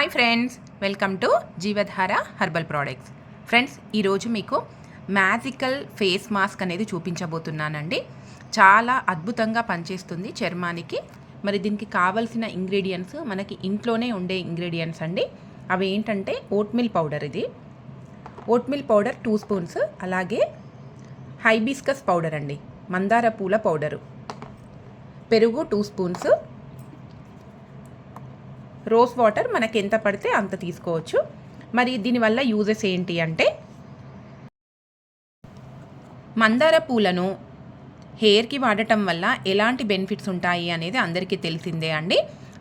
Hi friends welcome to Jeevadhara herbal products friends ఈరోజు మీకు magical face mask అనేది చూపించబోతున్నానండి. చాలా అద్భుతంగా పనిచేస్తుంది చర్మానికి. మరి దీనికి కావలసిన ఇంగ్రీడియంట్స్ మనకి ఇంట్లోనే ఉండే ఇంగ్రీడియంట్స్ అండి. అవి ఏంటంటే ఓట్మిల్ పౌడర్ ఇది. ఓట్మిల్ పౌడర్ టూ స్పూన్స్ అలాగే హైబిస్కస్ పౌడర్ అండి. మందార పూల పౌడరు పెరుగు టూ స్పూన్స్ రోజ్ వాటర్ మనకి ఎంత పడితే అంత తీసుకోవచ్చు. మరి దీనివల్ల యూజెస్ ఏంటి అంటే మందార పూలను హెయిర్కి వాడటం వల్ల ఎలాంటి బెనిఫిట్స్ ఉంటాయి అనేది అందరికీ తెలిసిందే అండి.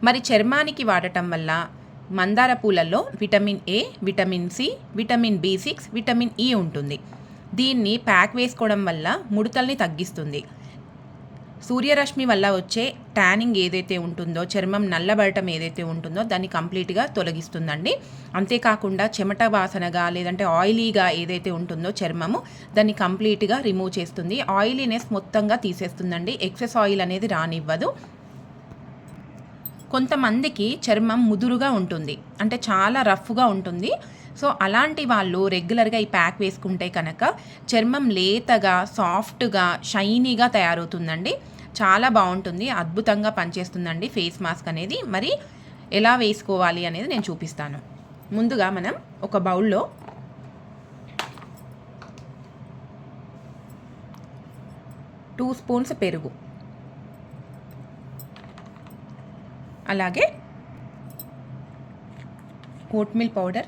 మరి చర్మానికి వాడటం వల్ల మందార పూలలో vitamin A vitamin C vitamin B six vitamin E ఉంటుంది. దీన్ని ప్యాక్ వేసుకోవడం వల్ల ముడతల్ని తగ్గిస్తుంది. సూర్యరశ్మి వల్ల వచ్చే ట్యానింగ్ ఏదైతే ఉంటుందో చర్మం నల్లబడటం ఏదైతే ఉంటుందో దాన్ని కంప్లీట్గా తొలగిస్తుందండి. అంతేకాకుండా చెమట వాసనగా లేదంటే ఆయిలీగా ఏదైతే ఉంటుందో చర్మము దాన్ని కంప్లీట్గా రిమూవ్ చేస్తుంది. ఆయిలీనెస్ మొత్తంగా తీసేస్తుందండి. ఎక్సెస్ ఆయిల్ అనేది రానివ్వదు. కొంతమందికి చర్మం ముదురుగా ఉంటుంది. అంటే చాలా రఫ్గా ఉంటుంది. సో అలాంటి వాళ్ళు రెగ్యులర్గా ఈ ప్యాక్ వేసుకుంటే కనుక చర్మం లేతగా సాఫ్ట్గా షైనీగా తయారవుతుందండి. చాలా బాగుంటుంది. అద్భుతంగా పనిచేస్తుందండి ఫేస్ మాస్క్ అనేది. మరి ఎలా వేసుకోవాలి అనేది నేను చూపిస్తాను. ముందుగా మనం ఒక బౌల్లో టూ స్పూన్స్ పెరుగు. అలాగే కోట్మిల్ పౌడర్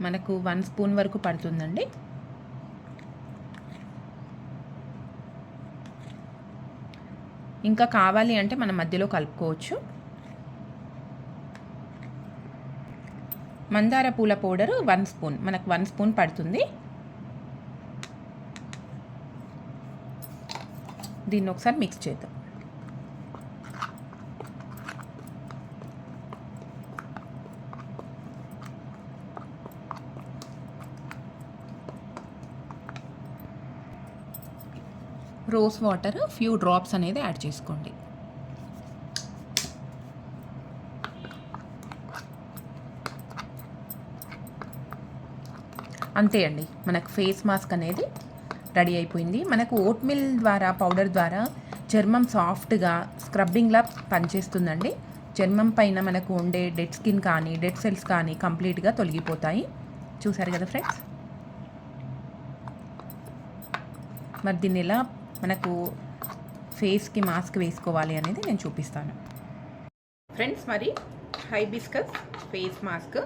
మనకు వన్ స్పూన్ వరకు పడుతుందండి. ఇంకా కావాలి అంటే మనం మధ్యలో కలుపుకోవచ్చు. మందార పూల పౌడరు వన్ స్పూన్ మనకు వన్ స్పూన్ పడుతుంది. దీన్ని ఒకసారి మిక్స్ చేద్దాం. రోస్ వాటర్ ఫ్యూ డ్రాప్స్ అనేది యాడ్ చేసుకోండి. అంతే అండి. మనకు ఫేస్ మాస్క్ అనేది రెడీ అయిపోయింది. మనకు ఓట్ మిల్ ద్వారా పౌడర్ ద్వారా చర్మం సాఫ్ట్గా స్క్రబ్బింగ్లా పనిచేస్తుందండి. చర్మం పైన మనకు ఉండే డెడ్ స్కిన్ కానీ డెడ్ సెల్స్ కానీ కంప్లీట్గా తొలగిపోతాయి. చూసారు కదా ఫ్రెండ్స్ మరి దీన్ని ఎలా మనకు ఫేస్కి మాస్క్ వేసుకోవాలి అనేది నేను చూపిస్తాను. ఫ్రెండ్స్ మరి హైబిస్కస్ ఫేస్ మాస్క్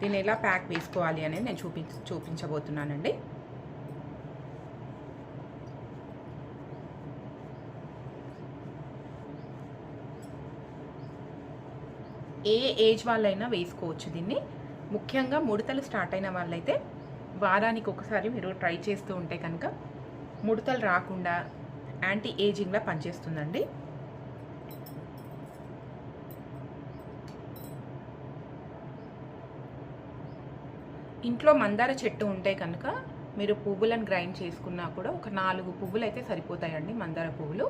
దీన్ని ఎలా ప్యాక్ వేసుకోవాలి అనేది నేను చూపి చూపించబోతున్నానండి. ఏ ఏజ్ వాళ్ళైనా వేసుకోవచ్చు దీన్ని. ముఖ్యంగా ముడతలు స్టార్ట్ అయిన వాళ్ళైతే వారానికి ఒకసారి మీరు ట్రై చేస్తూ ఉంటే కనుక ముడతలు రాకుండా యాంటీ ఏజింగ్లా పనిచేస్తుందండి. ఇంట్లో మందార చెట్టు ఉంటే కనుక మీరు పువ్వులను గ్రైండ్ చేసుకున్నా కూడా ఒక నాలుగు పువ్వులు అయితే సరిపోతాయండి మందార పువ్వులు.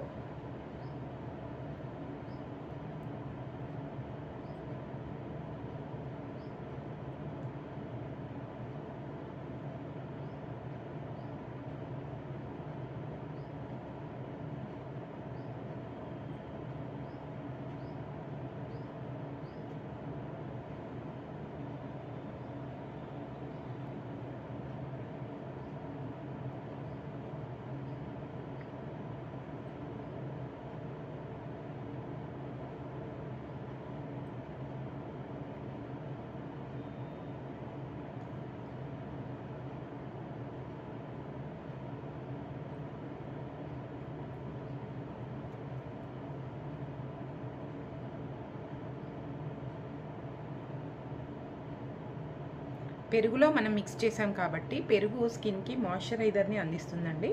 పెరుగులో మనం మిక్స్ చేసాం కాబట్టి పెరుగు స్కిన్కి మాయిశ్చరైజర్ని అందిస్తుందండి.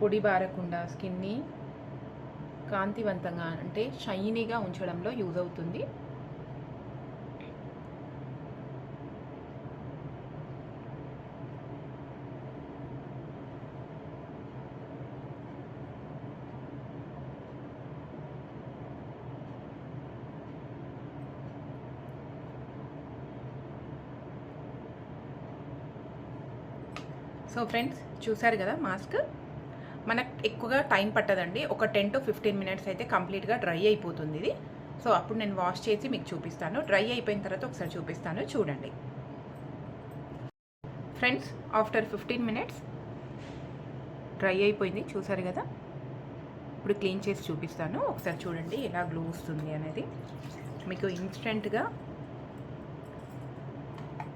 పొడి బారకుండా స్కిన్ని కాంతివంతంగా అంటే షైనీగా ఉంచడంలో యూజ్ అవుతుంది. సో ఫ్రెండ్స్ చూసారు కదా మాస్క్? మనకు ఎక్కువగా టైం పట్టదండి. ఒక టెన్ టు ఫిఫ్టీన్ మినిట్స్ అయితే కంప్లీట్గా డ్రై అయిపోతుంది ఇది. సో అప్పుడు నేను వాష్ చేసి మీకు చూపిస్తాను. డ్రై అయిపోయిన తర్వాత ఒకసారి చూపిస్తాను. చూడండి. Friends after fifteen minutes dry అయిపోయింది. చూసారు కదా? ఇప్పుడు క్లీన్ చేసి చూపిస్తాను. ఒకసారి చూడండి ఎలా గ్లో వస్తుంది అనేది. మీకు ఇన్స్టెంట్గా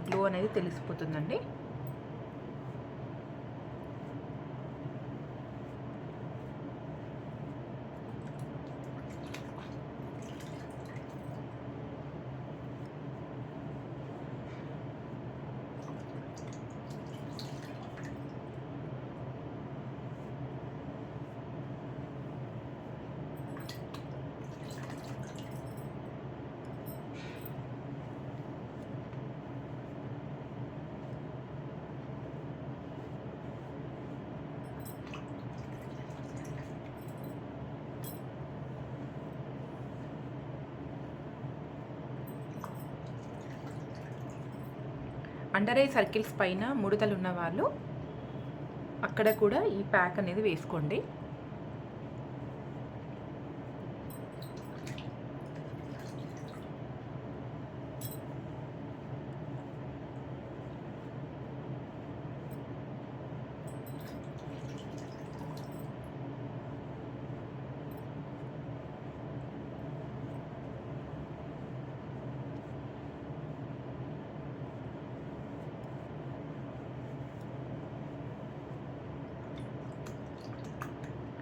గ్లో అనేది తెలిసిపోతుందండి. అండర్ ఐ సర్కిల్స్ పైన ముడతలు ఉన్న వాళ్ళు అక్కడ కూడా ఈ ప్యాక్ అనేది వేసుకోండి.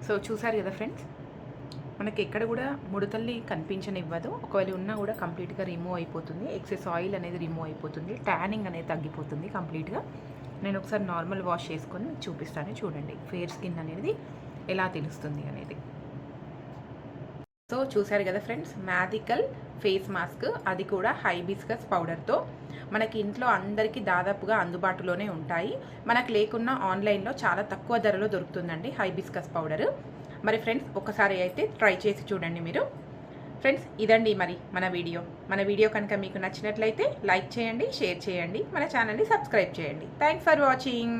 సో చూసారు కదా ఫ్రెండ్స్? మనకి ఎక్కడ కూడా ముడతల్ని కనిపించనివ్వదు. ఒకవేళ ఉన్నా కూడా కంప్లీట్గా రిమూవ్ అయిపోతుంది. ఎక్సెస్ ఆయిల్ అనేది రిమూవ్ అయిపోతుంది. ట్యానింగ్ అనేది తగ్గిపోతుంది కంప్లీట్గా. నేను ఒకసారి నార్మల్ వాష్ చేసుకొని చూపిస్తాను. చూడండి ఫేర్ స్కిన్ అనేది ఎలా తెలుస్తుంది అనేది. సో చూసారు కదా ఫ్రెండ్స్ మ్యాథికల్ ఫేస్ మాస్క్ అది కూడా హైబిస్కస్ పౌడర్తో మనకి ఇంట్లో అందరికీ దాదాపుగా అందుబాటులోనే ఉంటాయి. మనకు లేకున్నా ఆన్లైన్లో చాలా తక్కువ ధరలో దొరుకుతుందండి హైబిస్కస్ పౌడర్. మరి ఫ్రెండ్స్ ఒకసారి అయితే ట్రై చేసి చూడండి మీరు. ఫ్రెండ్స్ ఇదండి మరి మన వీడియో. మన వీడియో కనుక మీకు నచ్చినట్లయితే లైక్ చేయండి షేర్ చేయండి మన ఛానల్ని సబ్స్క్రైబ్ చేయండి. Thanks for watching.